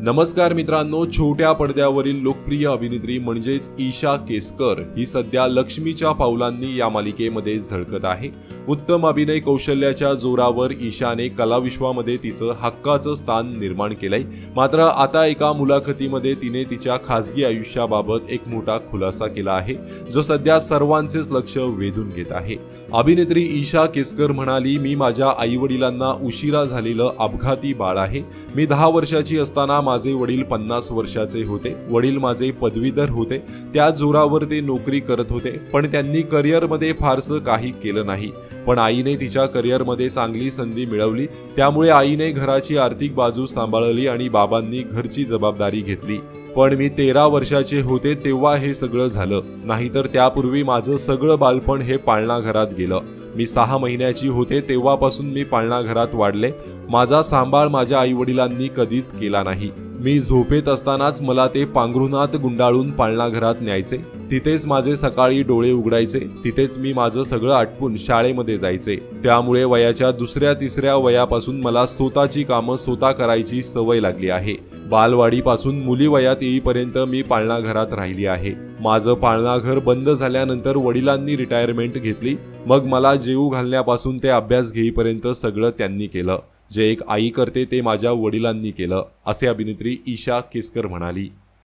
नमस्कार मित्रांनो छोट्या पडद्यावरील लोकप्रिय अभिनेत्री म्हणजेच ईशा केसकर ही सध्या लक्ष्मीच्या पावलांनी या मालिकेमध्ये झळकत आहे. उत्तम अभिनय कौशल्याच्या जोरावर ईशाने कलाविश्वामध्ये तिचं हक्काचं स्थान निर्माण केलंय. मात्र आता एका मुलाखतीमध्ये तिने तिच्या खासगी आयुष्याबाबत एक मोठा खुलासा केला आहे जो सध्या सर्वांचेच लक्ष वेधून घेत आहे. अभिनेत्री ईशा केसकर म्हणाली मी माझ्या आईवडिलांना उशिरा झालेलं अपघाती बाळ आहे. मी दहा वर्षाची असताना माझे वडील पन्नास वर्षाचे होते. वडील माझे पदवीधर होते. त्या जोरावर ते नोकरी करत होते. पण त्यांनी करिअरमध्ये फारसं काही केलं नाही. पण आईने तिच्या करिअरमध्ये चांगली संधी मिळवली. त्यामुळे आईने घराची आर्थिक बाजू सांभाळली आणि बाबांनी घरची जबाबदारी घेतली. पण मी तेरा वर्षाचे होते तेव्हा हे सगळं झालं. नाहीतर त्यापूर्वी माझं सगळं बालपण हे पाळणा घरात गेलं. मी सहा महिन्याची होते तेव्हापासून मी पाळणाघरात वाढले. माझा सांभाळ माझ्या आई वडिलांनी कधीच केला नाही. मी झोपेत असतानाच मला ते पांघरुणात गुंडाळून पाळणा घरात न्यायचे. तिथेच माझे सकाळी डोळे उघडायचे. तिथेच मी माझं सगळं आटपून शाळेमध्ये जायचे. त्यामुळे वयाच्या दुसऱ्या तिसऱ्या वयापासून मला स्वतःची कामं स्वतः करायची सवय लागली आहे. बालवाडीपासून मुली वयात येईपर्यंत मी पाळणा घरात राहिली आहे. माझं पाळणाघर बंद झाल्यानंतर वडिलांनी रिटायरमेंट घेतली. मग मला जेऊ घालण्यापासून ते अभ्यास घेईपर्यंत सगळं त्यांनी केलं. जे एक आई करते ते माझ्या वडिलांनी केलं असे अभिनेत्री ईशा केसकर म्हणाली.